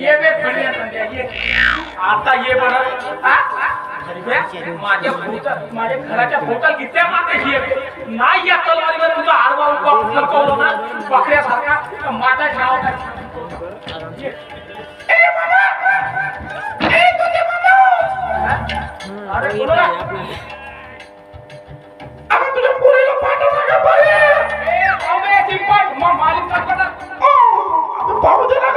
ये बे खंड्या, ये. आता ये बरं माझ्या घराच्या भोवताल किती मागे ये. नाही या तलवारीवर तुझा आडवा उभा लपवलं ना. बकऱ्यासारखा माझा नाव काय? अरे बोलो तुझ्या पोरीला पाठवलं का बरे? ए, बाबे, चिंपट, मग मालिक का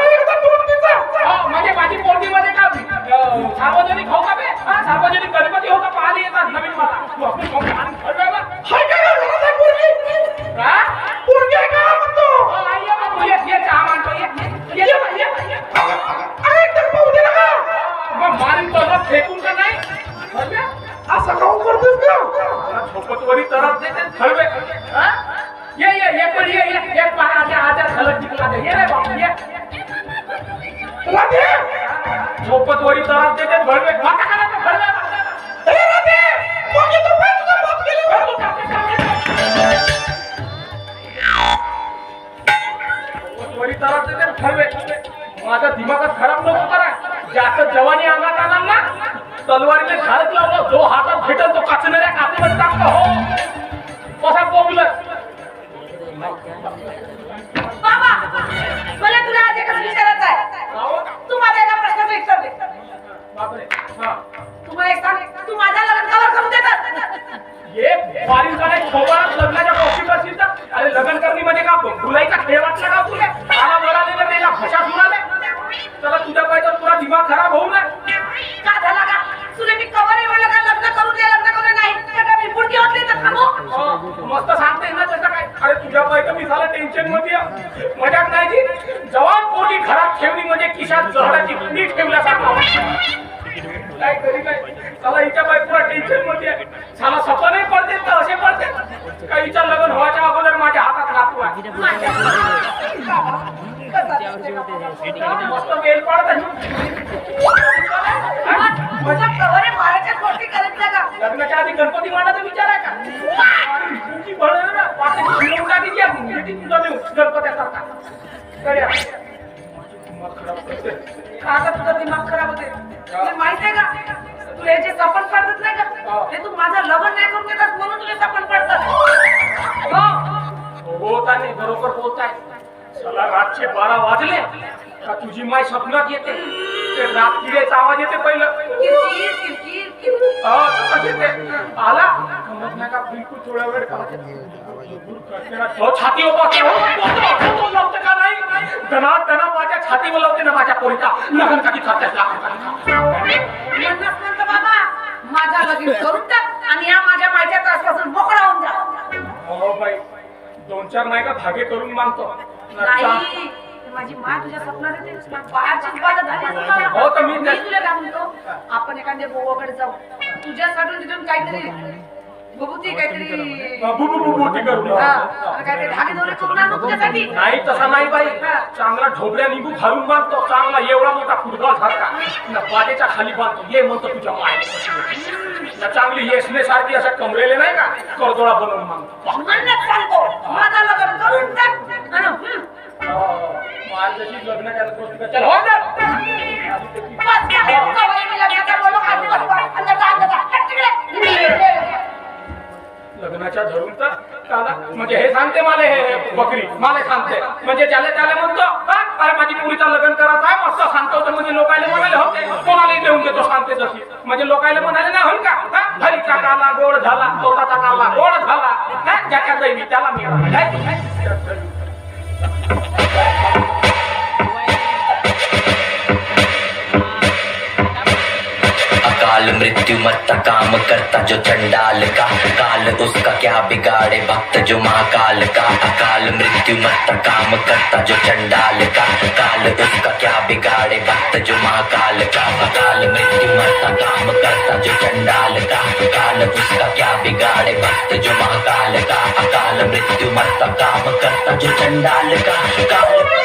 वेल गोष्टी करत का लग्नाच्या आधी गणपती मानाचा विचार आहे का तुमची बळ आहे तुझा देऊ गणपत्यासारखा का आता तुझा दिमाग खराब होते माहीत आहे का तू हे जे सपन पडत नाही का हे तू माझं लग्न नाही करून देतात म्हणून तुला सपन पडतात हो बोलता बरोबर बोलताय चला रातचे बारा वाजले का तुझी माय स्वप्नात येते? ते रात किड्याचा आवाज येते पहिलं. येते. आला? समज नाही का बिलकुल वेळ तो छाती उभा लावते का नाही? दना दना माझ्या छातीवर लावते ना माझ्या पोरीचा. लग्न कधी बाबा माझा लगीन करून टाक आणि या माझ्या त्रासपासून मोकळा होऊन जा. हो बाई दोन चार नाही का धागे करून मागतो नाही माझी माय तुझ्या स्वप्नात येते. ना बाहेरची बाधा झाली असं. हो, तर मी- मी तुला काय म्हणतो आपण एखाद्या बोवाकडे जाऊ. तुझ्यासाठी तिथून काहीतरी बघूती काहीतरी करू. हा, आणि काहीतरी धागे दोरे करून आणू तुझ्यासाठी. नाही तसा नाही बाई. चांगला ढोबऱ्या निघू घालून बांधतो. चांगला एवढा मोठा फुटबॉल सारखा ना बाजेच्या खाली बांधतो. ये म्हणतो तुझ्या मायने ना चांगली येसने सारखी अशा कमरेले नाही का? करदोळा बनवून मागतो म्हणणंच सांगतो. माझा लग्न करून टाक. माझ्याशी लग्न चल हो ना. लग्नाच्या धरून तर त्याला म्हणजे हे सांगते मला हे बकरी मला सांगते म्हणजे ज्याला त्याला म्हणतो हा? अरे माझी पुरीचा लग्न करायचं आहे मस्त सांगतो तर म्हणजे लोकायला म्हणाले हो कोणालाही देऊन देतो सांगते तशी म्हणजे लोकायला म्हणाले नाही होईल का हा? हरीचा काला गोड झाला तोताचा काला गोड झाला हा? ज्याच्या दैवी त्याला मिळाला Thank you. अकाल मृत्यु मत काम करता जो चंडाल का। काल उसका क्या बिगाड़े भक्त जो महाकाल का। अकाल मृत्यु मत काम करता जो चंडाल का। काल उसका क्या बिगाड़े भक्त जो महाकाल का। अकाल मृत्यु मत काम करता जो चंडाल का। काल उसका क्या बिगाड़े भक्त जो महाकाल का। अकाल मृत्यु मरता काम करता जो चंडाल का। काल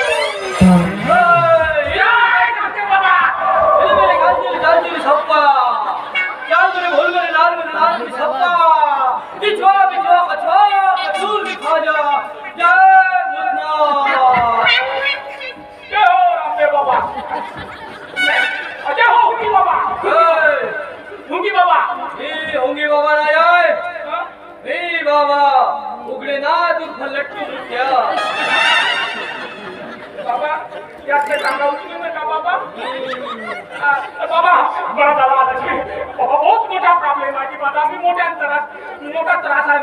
나는 미쳤다 미쳐 미쳐 가쳐 둘이 가자. 야 야호 배 봐봐. 야이 홍기 봐봐 목이래 어? 나도 팔렉도 줄게야 야. बाबा बरं झालं आता बाबा बहुत मोठा प्रॉब्लेम आहे की माझा मी मोठ्या त्रास मोठा त्रास आहे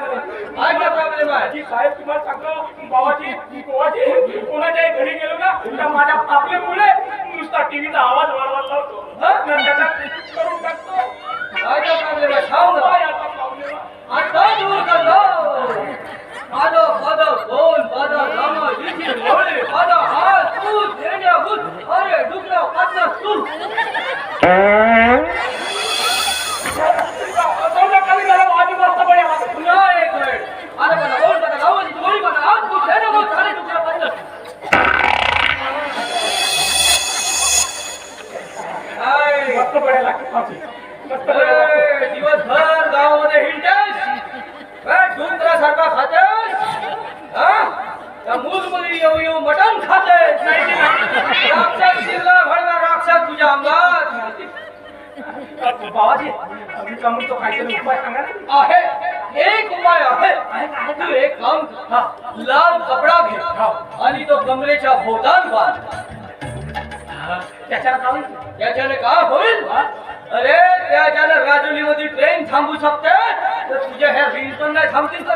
मला काय प्रॉब्लेम आहे? की साहेब तुम्हाला सांगतो बाबाजी बाबाजी कोणाच्याही घरी गेलो ना तर माझ्या प्रॉब्लेममुळे नुसता टीव्हीचा आवाज वाढवायला लावतो त्याच्यात करून टाकतो. काय प्रॉब्लेम आहे? सांग ना. याचा प्रॉब्लेम? आता दूर करतो बाबाजी मी का म्हणतो काहीतरी उपाय सांगा ना आहे एक उपाय आहे तू एक काम. लाल कपडा घे आणि तो कमरेच्या भोवताल बांध त्याच्याला काय होईल? त्याच्याने काय होईल अरे त्याच्याने राजोली मध्ये ट्रेन थांबू शकते तर तुझ्या ह्या रील पण नाही थांबतील?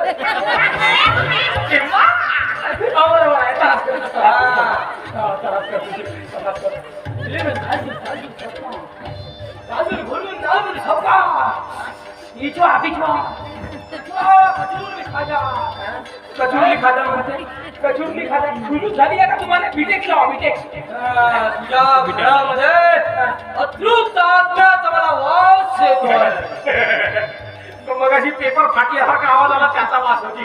हा, बरोबर आहे. हा. हा, राजू, तब सबका। ये जो अभी जो कचूर लिखा जा। कचूर लिखा जा कचूर लिखा जा। सुरू झाली आहे का तुम्हाला? बीटेक्स लावा बीटेक्स तुझ्या घरामध्ये अतृप्त आत्म्याचा मला वास येतो येतोय मग अशी पेपर फाटल्यासारखा आवाज आला त्याचा वास होती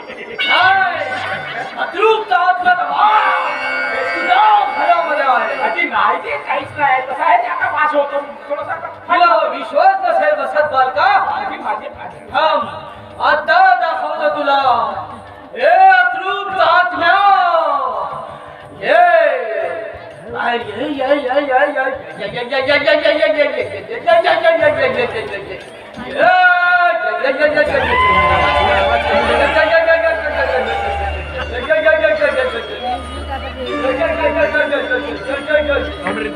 हे अशी नाही ते काहीच नाही तसं आहे त्याचा वास होतो थोडासा तुला विश्वास नसेल बसत बालका माझी माझी थांब आता दाखवतो तुला हे अतृप्त आत्म्या ये आय, Amrit.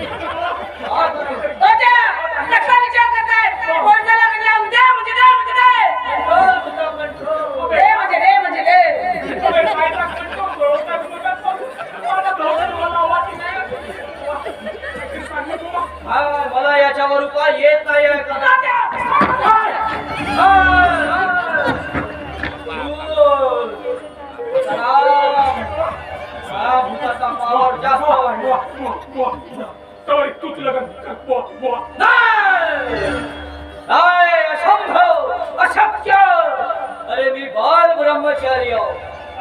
Look out! Look! ब्रह्मचारी आहो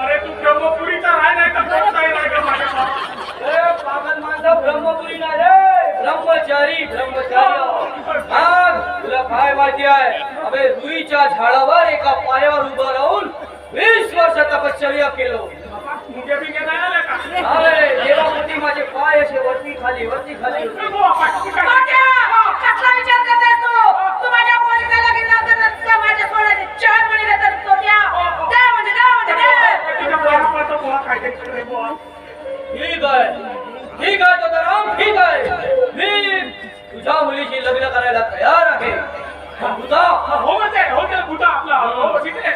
अरे तू ब्रह्मपुरीचा राय नाही का कोणताही राय का माझ्या बाबा? ए, पागल माणसं ब्रह्मपुरी नाही रे ब्रह्मचारी ब्रह्मचारी आहो. हा, तुला काय माहिती आहे अबे रुईच्या झाडावर एका पायावर उभं राहून वीस वर्ष तपश्चर्या केलो बाबा, मुंग्या बिंग्या नाही आल्या का? अरे देवापती माझे पाय असे वरती खाली वरती खाली होते. ए, बुवा, पाठी काय? तात्या, कसला विचार करतेस तू? तू माझ्या पोरीला लगीन लावताना तुझ्या माझ्या सोन्याचे चार मणी देतात तोट्या. दे म्हणजे दे म्हणजे दे. तुझ्या बापाचा बुवा काय ते रे बुवा? ठीक आहे ठीक आहे दत्ताराम ठीक आहे मी तुझ्या मुलीशी लग्न करायला तयार आहे पण तुझा हो म्हणते, हो ते भुता आपला. हो, ठीक आहे.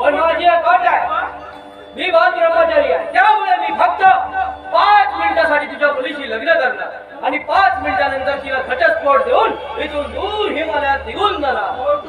पण माझी एक अट आहे मी बहुत ब्रह्मचारी आहे त्यामुळे मी फक्त पाच मिनिटासाठी तुझ्या मुलीशी लग्न करणार आणि पाच मिनिटानंतर तिला घटस्फोट देऊन इथून दूर हिमालयात निघून जाणार हो, तू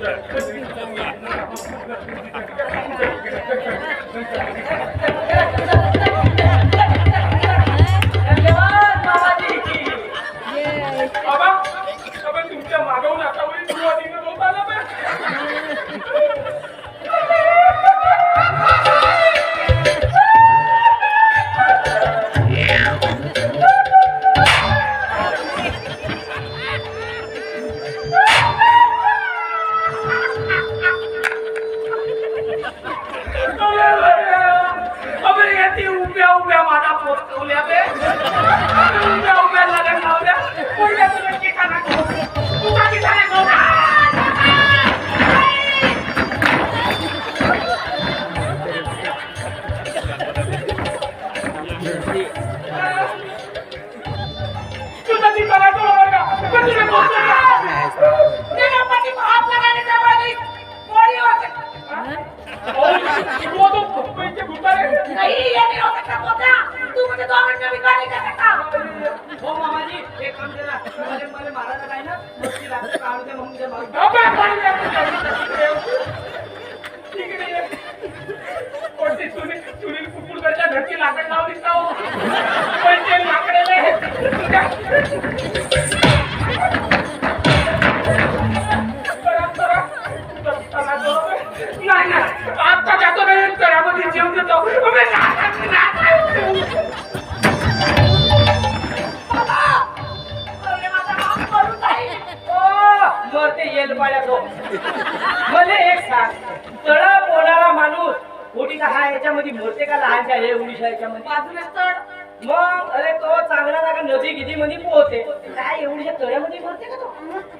Thank you. अरे बरे, अबे याती उभ्या उभ्या माझा पोट ठेवल्या हो मामाजी एक काम मारायला काय ना मरते येल पाड्यातो मला एक सांग तळा पोडारा माणूस. कोटी का हा याच्यामध्ये मरते का लहानच्या हे उडीशा याच्यामध्ये बाजूला चढ. मग अरे तो चांगला का नदी किती मध्ये पोहते काय एवढ्या तळ्यामध्ये मरते का तो?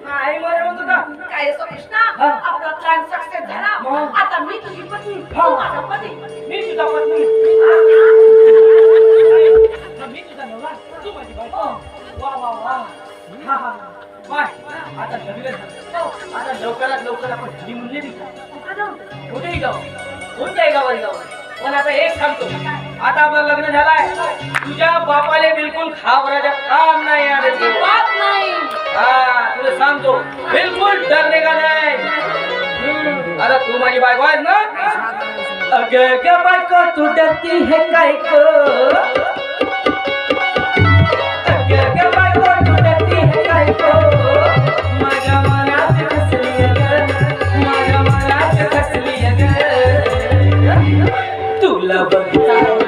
नाही मरे म्हणतो का? काय रे कृष्णा हा. आपला प्लॅन सक्सेस झाला. मग? आता मी तुझी पत्नी. हा. तू माझा पती. मी तुझा पत्नी. मी तुझा नवरा. तू माझी बायको. वा वा वा. हा हा. बाय आता लवकरात लवकर आपण घरी म्हणले कुठेही जाऊ कोणत्याही गावात जाऊ. पण आता एक सांगतो. आता आपलं लग्न झालंय. तुझ्या बापाले बिलकुल खाबराच्या काम नाही आले बात नाही. हा तुला सांगतो. बिलकुल डरने का नाही? आता तू माझी बायको आहेस ना? अगं ग बायको तू डरती है काय ग? तुला